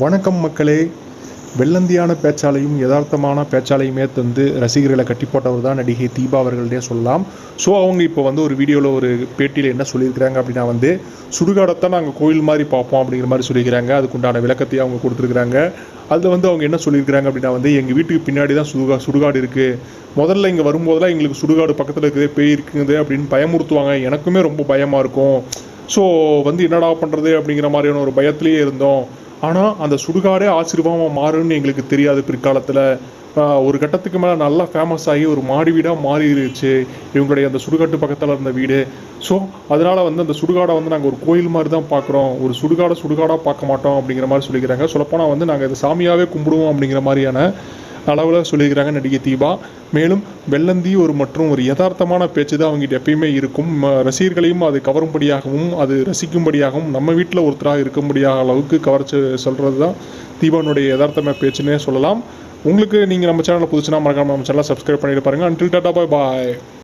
வணக்கம் மக்களே. வெள்ளந்தியான பேச்சாலையும் யதார்த்தமான பேச்சாலையுமே தந்து ரசிகர்களை கட்டி போட்டவர் தான் நடிகை தீபா அவர்களே சொல்லலாம். ஸோ அவங்க இப்போ வந்து ஒரு வீடியோவில் ஒரு பேட்டியில் என்ன சொல்லியிருக்கிறாங்க அப்படின்னா வந்து சுடுகாடத்தான் நாங்கள் கோயில் மாதிரி பார்ப்போம் அப்படிங்கிற மாதிரி சொல்லியிருக்கிறாங்க. அதுக்குண்டான விளக்கத்தையும் அவங்க கொடுத்துருக்குறாங்க. அதில் வந்து அவங்க என்ன சொல்லியிருக்கிறாங்க அப்படின்னா வந்து எங்கள் வீட்டுக்கு பின்னாடி தான் சுடுகா சுடுகாடு இருக்குது முதல்ல இங்கே வரும்போதெல்லாம் எங்களுக்கு சுடுகாடு பக்கத்தில் இருக்குது பேய் இருக்குது அப்படின்னு பயமுறுத்துவாங்க. எனக்குமே ரொம்ப பயமாக இருக்கும். ஸோ வந்து என்னடா பண்ணுறது அப்படிங்கிற மாதிரியான ஒரு பயத்திலேயே இருந்தோம். ஆனால் அந்த சுடுகாடே ஆசீர்வாதமாக மாறும்னு எங்களுக்கு தெரியாது பிற்காலத்தில். ஒரு கட்டத்துக்கு மேலே நல்லா ஃபேமஸ் ஆகி ஒரு மாடி வீடாக மாறிடுச்சு இவங்களுடைய அந்த சுடுகாட்டு பக்கத்தில் இருந்த வீடு. ஸோ அதனால் வந்து அந்த சுடுகாடை வந்து நாங்கள் ஒரு கோயில் மாதிரி தான் பார்க்குறோம் ஒரு சுடுகாடை சுடுகாடாக பார்க்க மாட்டோம் அப்படிங்கிற மாதிரி சொல்லிக்கிறாங்க. சொல்லப்போனால் வந்து நாங்கள் இதை சாமியாகவே கும்பிடுவோம் அப்படிங்கிற மாதிரியான அளவில் சொல்லியிருக்கிறாங்க நடிகை தீபா. மேலும் வெள்ளந்தி ஒரு மற்றும் ஒரு யதார்த்தமான பேச்சு தான் அவங்ககிட்ட எப்பயுமே இருக்கும். ரசிகர்களையும் அது கவரும்படியாகவும் அது ரசிக்கும்படியாகவும் நம்ம வீட்டில் ஒருத்தராக இருக்கும்படியாக அளவுக்கு கவர்ச்சி சொல்கிறது தான் தீபானுடைய யதார்த்தமான பேச்சுன்னே சொல்லலாம். உங்களுக்கு நீங்கள் நம்ம சேனலில் புதுசுனா மறக்காம நம்ம சேனலை சப்ஸ்கிரைப் பண்ணிட்டு பாருங்கள் அன்டில் டாட்டா பாய் பாய்